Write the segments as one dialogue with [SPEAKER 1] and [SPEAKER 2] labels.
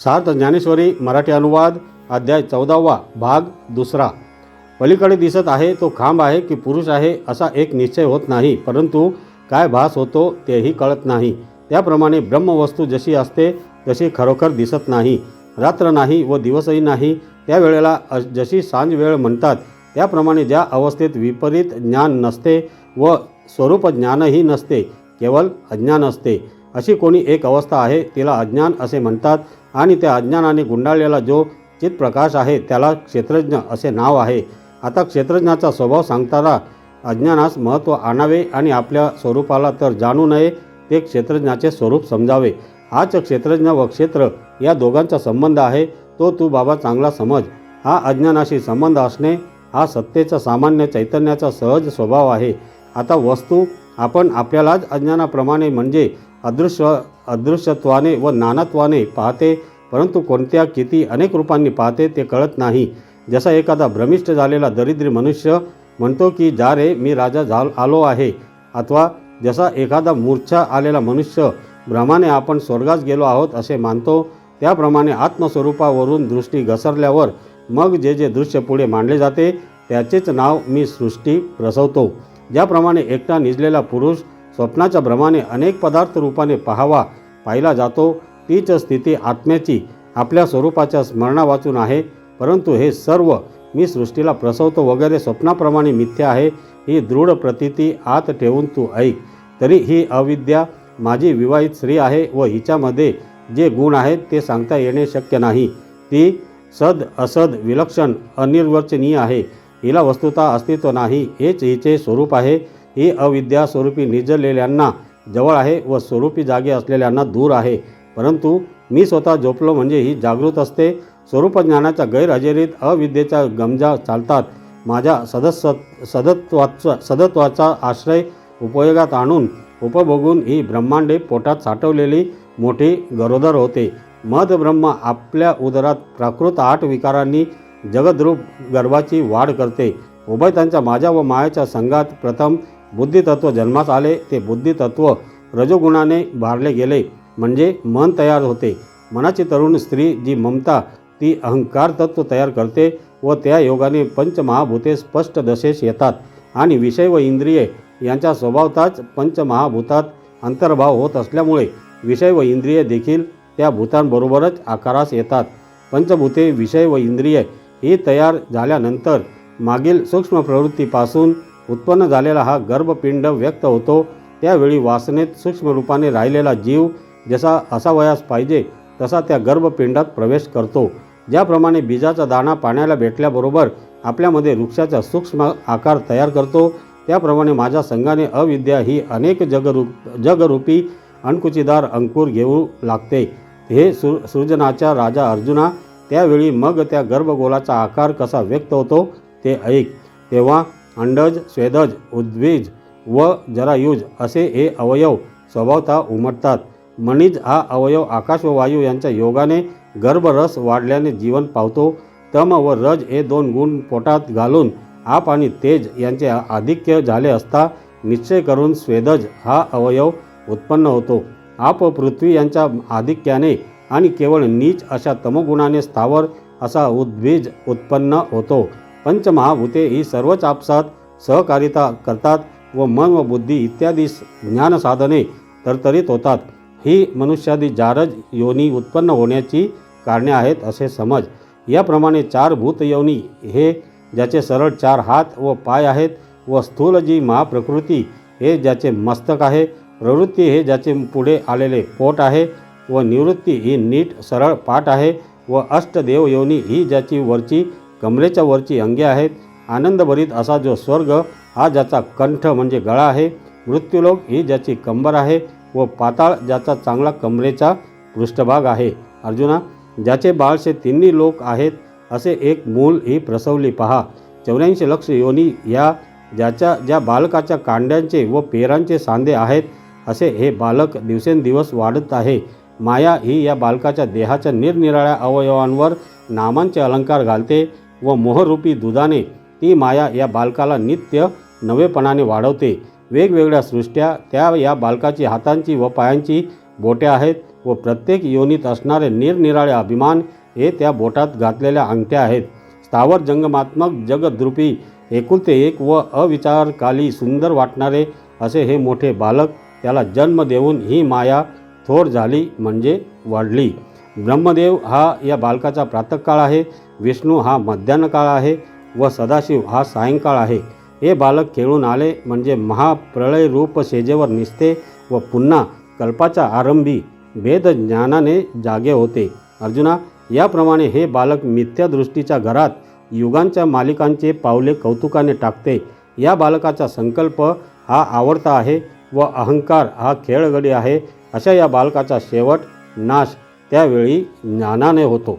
[SPEAKER 1] सार्थ ज्ञानेश्वरी मराठी अनुवाद अध्याय चौदावा भाग दुसरा. पलीकडे दिसत आहे तो खांब आहे की पुरुष आहे असा एक निश्चय होत नाही परंतु काय भास होतो तेही कळत नाही. त्याप्रमाणे ब्रह्मवस्तू जशी असते तशी खरोखर दिसत नाही. रात्र नाही व दिवसही नाही त्यावेळेला जशी सांज वेळ म्हणतात त्याप्रमाणे ज्या अवस्थेत विपरीत ज्ञान नसते व स्वरूप ज्ञानही नसते केवळ अज्ञान असते. अशी कोणी एक अवस्था आहे तिला अज्ञान असे म्हणतात आणि त्या अज्ञानाने गुंडाळलेला जो चित्प्रकाश आहे त्याला क्षेत्रज्ञ असे नाव आहे. आता क्षेत्रज्ञाचा स्वभाव सांगताना अज्ञानास महत्त्व आणावे आणि आपल्या स्वरूपाला तर जाणू नये ते क्षेत्रज्ञाचे स्वरूप समजावे. हाच क्षेत्रज्ञ व क्षेत्र या दोघांचा संबंध आहे. तो तू बाबा चांगला समज. हा अज्ञानाशी संबंध असणे हा सत्तेचा सामान्य चैतन्याचा सहज स्वभाव आहे. आता वस्तू आपण आपल्यालाच अज्ञानाप्रमाणे म्हणजे अदृश्य अदृश्यत्वाने व नानत्वाने पाहते परंतु कोणत्या किती अनेक रूपांनी पाहते ते कळत नाही. जसा एखादा भ्रमिष्ट झालेला दरिद्री मनुष्य म्हणतो की जा रे मी राजा झाल आलो आहे. अथवा जसा एखादा मूर्छा आलेला मनुष्य भ्रमाने आपण स्वर्गास गेलो आहोत असे मानतो त्याप्रमाणे आत्मस्वरूपावरून दृष्टी घसरल्यावर मग जे जे दृश्य पुढे मांडले जाते त्याचेच नाव मी सृष्टी प्रसवतो. ज्याप्रमाणे एकटा निजलेला पुरुष स्वप्नाच्या भ्रमाने अनेक पदार्थ रूपाने पाहावा पाहिला जातो. तीच स्थिती आत्म्याची आपल्या स्वरूपाच्या स्मरणा वाचून आहे. परंतु हे सर्व मी सृष्टीला प्रसवतो वगैरे स्वप्नाप्रमाणे मिथ्या आहे. ही दृढ प्रतीती आत ठेवून तू ऐक. तरी ही अविद्या माझी विवाहित स्त्री आहे व हिच्यामध्ये जे गुण आहेत ते सांगता येणे शक्य नाही. ती सद असद विलक्षण अनिर्वचनीय आहे. हिला वस्तुता अस्तित्व नाही हेच हिचे स्वरूप आहे. ही अविद्या स्वरूपी निजलेल्यांना जवळ आहे व स्वरूपी जागे असलेल्यांना दूर आहे. परंतु मी स्वतः झोपलो म्हणजे ही जागृत असते. स्वरूपज्ञानाच्या गैरहजेरीत अविद्येच्या गमजा चालतात. माझ्या सदस्य सदत्वाचा सदत्वाचा आश्रय उपयोगात आणून उपभोगून ही ब्रह्मांडे पोटात साठवलेली मोठी गरोदर होते. मधब्रह्म आपल्या उदरात प्राकृत आठ विकारांनी जगद्रूप गर्भाची वाढ करते. उभयतांच्या माझ्या व मायाच्या संघात प्रथम बुद्धितत्व जन्मास आले ते बुद्धितत्व रजोगुणाने भारले गेले. म्हणजे मन तयार होते. मनाची तरुण स्त्री जी ममता ती अहंकार तत्व तयार करते व त्या योगाने पंचमहाभूते स्पष्ट दशेस येतात आणि विषय व इंद्रिये यांच्या स्वभावताच पंचमहाभूतात अंतर्भाव होत असल्यामुळे विषय व इंद्रिये देखील त्या भूतांबरोबरच आकारास येतात. पंचभूते विषय व इंद्रिये ही तयार झाल्यानंतर मागील सूक्ष्म प्रवृत्तीपासून उत्पन्न झालेला हा गर्भपिंड व्यक्त होतो. त्यावेळी वासनेत सूक्ष्म रूपाने राहिलेला जीव जसा असावयास पाहिजे तसा त्या गर्भपिंडात प्रवेश करतो. ज्याप्रमाणे बीजाचा दाणा पाण्याला भेटल्याबरोबर आपल्यामध्ये वृक्षाचा सूक्ष्म आकार तयार करतो. त्याप्रमाणे माझ्या संघाने अविद्या ही अनेक जगरूप जगरूपी अणकुचीदार अंकुर घेऊ लागते. हे सृ सृजनाच्या राजा अर्जुना त्यावेळी मग त्या गर्भगोलाचा आकार कसा व्यक्त होतो ते ऐक. तेव्हा अंडज स्वेदज उद्वीज व जरायुज असे हे अवयव स्वभावतः उमटतात. मणिज हा अवयव आकाश व वायू यांच्या योगाने गर्भरस वाढल्याने जीवन पावतो. तम व रज हे दोन गुण पोटात घालून आप आणि तेज यांचे आधिक्य झाले असता निश्चय करून स्वेदज हा अवयव उत्पन्न होतो. आप पृथ्वी यांच्या आधिक्याने आणि केवळ नीच अशा तमोगुणाने स्थावर असा उद्बीज उत्पन्न होतो. पंचमहाभूते ही सर्वच आपसात सहकारिता करतात व मन व बुद्धी इत्यादी ज्ञानसाधने तरतरीत होतात. ही मनुष्यादी जारज योनी उत्पन्न होण्याची कारणे आहेत असे समज. याप्रमाणे चार भूतयोनी हे ज्याचे सरळ चार हात व पाय आहेत व स्थूल जी महाप्रकृती हे ज्याचे मस्तक आहे प्रवृत्ती हे ज्याचे पुढे आलेले पोट आहे व निवृत्ती ही नीट सरळ पाठ आहे व अष्टदेव योनी ही ज्याची वरची कमरेच्या वरची अंगे आहेत. आनंदभरीत असा जो स्वर्ग हा ज्याचा कंठ म्हणजे गळा आहे. मृत्यूलोक ही ज्याची कंबर आहे व पाताळ ज्याचा चांगला कमरेचा पृष्ठभाग आहे. अर्जुना ज्याचे बाळशे तिन्ही लोक आहेत असे एक मूल ही प्रसवली पहा. चौऱ्याऐंशी लक्ष योनी या ज्याच्या ज्या बालकाच्या कांड्यांचे व पेरांचे सांधे आहेत असे हे बालक दिवसेंदिवस वाढत आहे. माया ही या बालकाच्या देहाच्या निरनिराळ्या अवयवांवर नामांचे अलंकार घालते. व मोहरूपी दुधाने ती माया या बालकाला नित्य नवेपणाने वाढवते. वेगवेगळ्या सृष्ट्या त्या या बालकाची हातांची व पायांची बोटे आहेत व प्रत्येक योनीत असणारे निरनिराळे अभिमान हे त्या बोटात घातलेल्या अंगठ्या आहेत. स्थावर जंगमात्मक जगद्रुपी एकुलते एक व अविचारकाली सुंदर वाटणारे असे हे मोठे बालक त्याला जन्म देऊन ही माया थोर झाली म्हणजे वाढली. ब्रह्मदेव हा या बालकाचा प्रातःकाळ आहे. विष्णू हा मध्यान्ह काळ आहे व सदाशिव हा सायंकाळ आहे. हे बालक खेळून आले म्हणजे महाप्रळय रूप सेजेवर निसते व पुन्हा कल्पाच्या आरंभी भेद ज्ञानाने जागे होते. अर्जुना याप्रमाणे हे बालक मिथ्यादृष्टीच्या घरात युगांच्या मालिकांचे पावले कौतुकाने टाकते. या बालकाचा संकल्प हा आवडता आहे व अहंकार हा खेळगडी आहे. अशा या बालकाचा शेवट नाश त्यावेळी ज्ञानाने होतो.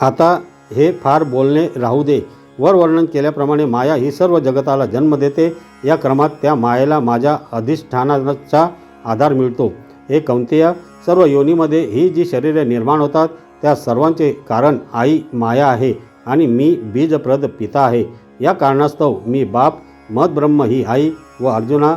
[SPEAKER 1] आता हे फार बोलणे राहू दे. वर वर्णन केल्याप्रमाणे माया ही सर्व जगताला जन्म देते. या क्रमात त्या मायेला माझ्या अधिष्ठानाचा आधार मिळतो. हे कौंतेय सर्व योनीमध्ये ही जी शरीरे निर्माण होतात त्या सर्वांचे कारण आई माया आहे आणि मी बीजप्रद पिता आहे. या कारणास्तव मी बाप मदब्रह्म ही आई व अर्जुना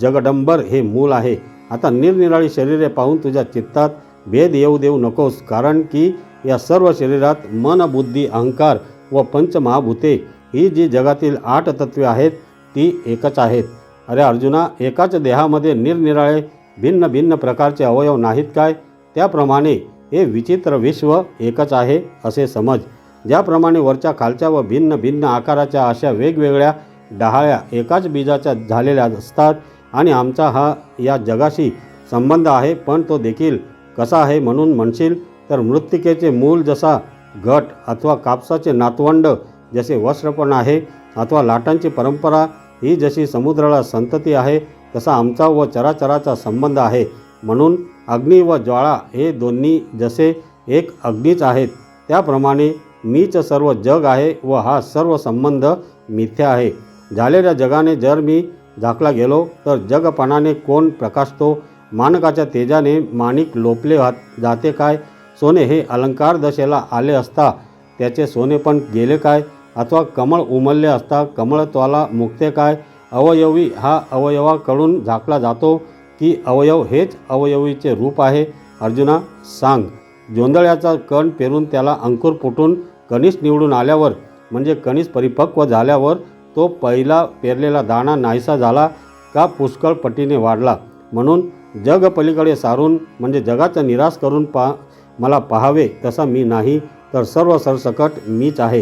[SPEAKER 1] जगडंबर हे मूल आहे. आता निरनिराळी शरीरे पाहून तुझ्या चित्तात भेद येऊ देऊ नकोस कारण की या सर्व शरीरात मन बुद्धी अहंकार व पंचमहाभूते ही जी जगातील आठ तत्वे आहेत ती एकच आहेत. अरे अर्जुना एकाच देहामध्ये निरनिराळे भिन्न भिन्न प्रकारचे अवयव नाहीत काय? त्याप्रमाणे हे विचित्र विश्व एकच आहे असे समज. ज्याप्रमाणे वरच्या खालच्या व भिन्न भिन्न आकाराच्या अशा वेगवेगळ्या डहाळ्या एकाच बीजाच्या झालेल्या असतात आणि आमचा हा या जगाशी संबंध आहे पण तो देखील कसा आहे म्हणून म्हणशील तर मृत्तिकेचे मूल जसा घट अथवा कापसाचे नातवंड जसे वस्त्रपण आहे अथवा लाटांची परंपरा ही जशी समुद्राला संतती आहे तसा आमचा व चराचराचा संबंध आहे. म्हणून अग्नी व ज्वाळा हे दोन्ही जसे एक अग्नीच आहेत. त्याप्रमाणे मीच सर्व जग आहे व हा सर्व संबंध मिथ्या आहे. झालेल्या जगाने जर मी झाकला गेलो तर जगपणाने कोण प्रकाशतो? मानकाच्या तेजाने माणिक लोपले जाते काय? सोने हे अलंकार दशेला आले असता त्याचे सोने पण गेले काय? अथवा कमळ उमलले असता कमळत्वाला मुक्ते काय? अवयवी हा अवयवाकडून झाकला जातो की अवयव हेच अवयवीचे रूप आहे? अर्जुना सांग. जोंधळ्याचा कण पेरून त्याला अंकुर फुटून कणीस निवडून आल्यावर म्हणजे कणीस परिपक्व झाल्यावर तो पहिला पेरलेला दाणा नाहीसा झाला का पुष्कळ पटीने वाढला? म्हणून जग पलीकडे सारून म्हणजे जगाचा निराश करून पा मला पाहावे तसा मी नाही तर सर्व सरसकट मीच आहे.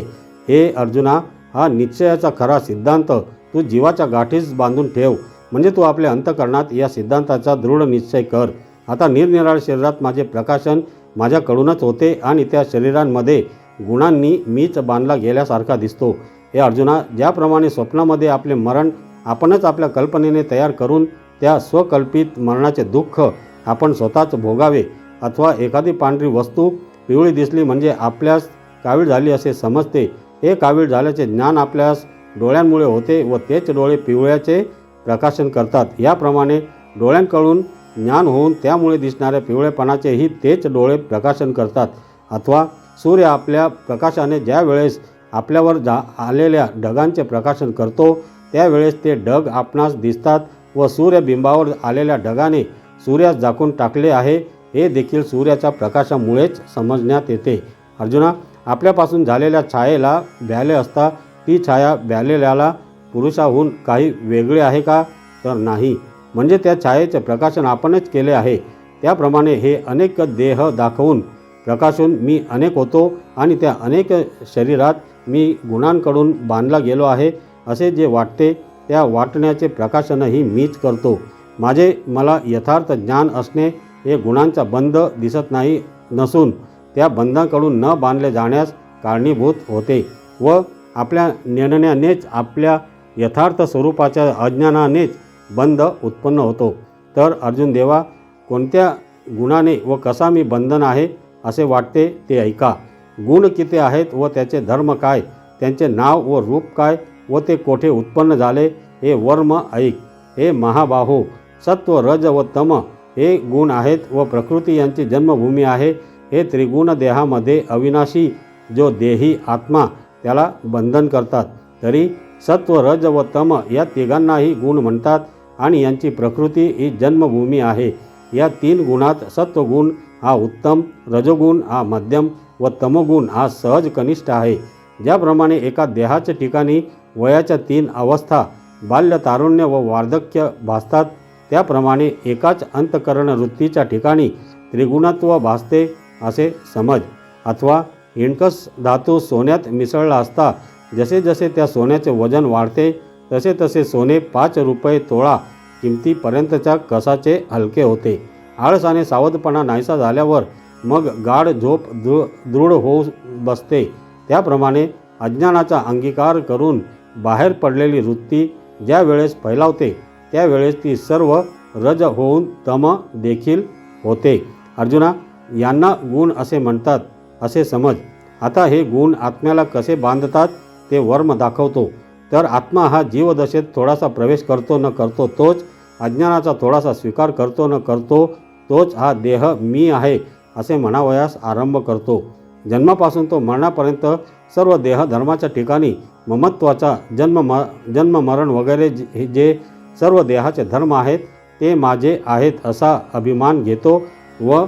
[SPEAKER 1] हे अर्जुना हा निश्चयाचा खरा सिद्धांत. तू जीवाच्या गाठीस बांधून ठेव. म्हणजे तू आपल्या अंतकरणात या सिद्धांताचा दृढ निश्चय कर. आता निरनिराळ शरीरात माझे प्रकाशन माझ्याकडूनच होते आणि त्या शरीरांमध्ये गुणांनी मीच बांधला गेल्यासारखा दिसतो. हे अर्जुना ज्याप्रमाणे स्वप्नामध्ये आपले मरण आपणच आपल्या कल्पनेने तयार करून त्या स्वकल्पित मरणाचे दुःख आपण स्वतःच भोगावे अथवा एखादी पांढरी वस्तू पिवळी दिसली म्हणजे आपल्यास कावीळ झाली असे समजते. हे कावीळ झाल्याचे ज्ञान आपल्यास डोळ्यांमुळे होते व तेच डोळे पिवळ्याचे प्रकाशन करतात. याप्रमाणे डोळ्यांकडून ज्ञान होऊन त्यामुळे दिसणाऱ्या पिवळेपणाचेही तेच डोळे प्रकाशन करतात. अथवा सूर्य आपल्या प्रकाशाने ज्या वेळेस आपल्यावर जा आलेल्या ढगांचे प्रकाशन करतो त्यावेळेस ते ढग आपणास दिसतात व सूर्यबिंबावर आलेल्या ढगाने सूर्यास झाकून टाकले आहे. हे देखील सूर्याच्या प्रकाशामुळेच समजण्यात येते. अर्जुना आपल्यापासून झालेल्या छायेला ब्याले असता ती छाया भ्यालेल्याला पुरुषाहून काही वेगळे आहे का? तर नाही. म्हणजे त्या छायेचे प्रकाशन आपणच केले आहे. त्याप्रमाणे हे अनेक देह दाखवून प्रकाशून मी अनेक होतो आणि त्या अनेक शरीरात मी गुणांकडून बांधला गेलो आहे. असे जे वाटते त्या वाटण्याचे प्रकाशनही मीच करतो. माझे मला यथार्थ ज्ञान असणे हे गुणांचा बंध दिसत नाही नसून त्या बंधांकडून न बांधले जाण्यास कारणीभूत होते व आपल्या निर्णयानेच आपल्या यथार्थ स्वरूपाच्या अज्ञानानेच बंध उत्पन्न होतो. तर अर्जुन देवा कोणत्या गुणाने व कसा मी बंधन आहे असे वाटते ते ऐका. गुण किती आहेत व त्याचे धर्म काय त्यांचे नाव व रूप काय व ते कोठे उत्पन्न झाले हे वर्म ऐक. हे महाबाहो सत्व रज व तम हे गुण आहेत व प्रकृती यांची जन्मभूमी आहे. हे त्रिगुण देहामध्ये अविनाशी जो देही आत्मा त्याला बंधन करतात. तरी सत्व रज व तम या तिघांनाही गुण म्हणतात आणि यांची प्रकृती ही जन्मभूमी आहे. या तीन गुणात सत्वगुण हा उत्तम रजोगुण हा मध्यम व तमोगुण हा सहज कनिष्ठ आहे. ज्याप्रमाणे एका देहाच्या ठिकाणी वयाच्या तीन अवस्था बाल्य तारुण्य व वार्धक्य भासतात त्याप्रमाणे एकाच अंतकरण वृत्तीच्या ठिकाणी त्रिगुणत्व भासते असे समज. अथवा इणकस धातू सोन्यात मिसळला असता जसे जसे त्या सोन्याचे वजन वाढते तसे तसे सोने पाच रुपये तोळा किमतीपर्यंतच्या कसाचे हलके होते. आळसाने सावधपणा नाहीसा झाल्यावर मग गाढ झोप दृ दृढ होऊ बसते. त्याप्रमाणे अज्ञानाचा अंगीकार करून बाहेर पडलेली वृत्ती ज्या वेळेस फैलावते त्यावेळेस ती सर्व रज होऊन तम देखील होते. अर्जुना यांना गुण असे म्हणतात असे समज. आता हे गुण आत्म्याला कसे बांधतात ते वर्म दाखवतो. तर आत्मा हा जीवदशेत थोडासा प्रवेश करतो न करतो तोच अज्ञानाचा थोडासा स्वीकार करतो न करतो तोच हा देह मी आहे असे म्हणावयास आरंभ करतो. जन्मापासून तो मरणापर्यंत सर्व देह धर्माच्या ठिकाणी ममत्वाचा जन्म म जन्म मरण वगैरे जे जे सर्व देहाचे धर्म आहेत ते माझे आहेत असा अभिमान घेतो व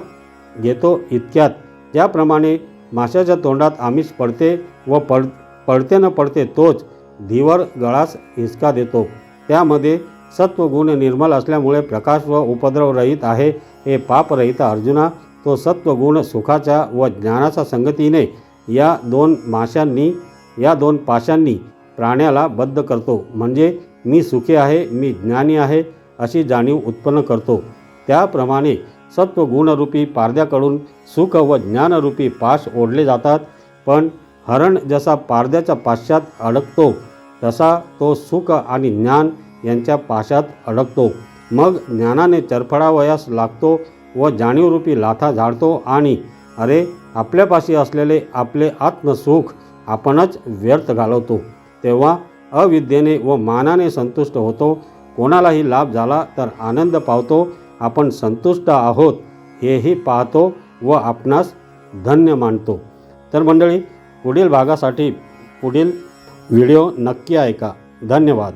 [SPEAKER 1] घेतो इतक्यात. ज्याप्रमाणे माशाच्या तोंडात आमिष पडते व पड पडते न पडते तोच धीवर गळास हिसका देतो. त्यामध्ये सत्वगुण निर्मल असल्यामुळे प्रकाश व उपद्रवरहित आहे हे पापरहित अर्जुना तो सत्वगुण सुखाच्या व ज्ञानाच्या संगतीने या दोन माशांनी या दोन पाशांनी प्राण्याला बद्ध करतो. म्हणजे मी सुखी आहे मी ज्ञानी आहे अशी जाणीव उत्पन्न करतो. त्याप्रमाणे सत्वगुणरूपी पारद्याकडून सुख व ज्ञानरूपी पाश ओढले जातात. पण हरण जसा पारद्याच्या पाश्चात अडकतो तसा तो सुख आणि ज्ञान यांच्या पाशात अडकतो. मग ज्ञानाने चरफडावयास लागतो व जाणीवरूपी लाथा झाडतो आणि अरे आपल्यापाशी असलेले आपले आत्मसुख आपणच व्यर्थ घालवतो. तेव्हा अविद्येने व मानाने संतुष्ट होतो. कोणालाही लाभ झाला तर आनंद पावतो. आपण संतुष्ट आहोत हेही पाहतो व आपणास धन्य मानतो. तर मंडळी पुढील भागासाठी पुढील व्हिडिओ नक्की ऐका. धन्यवाद.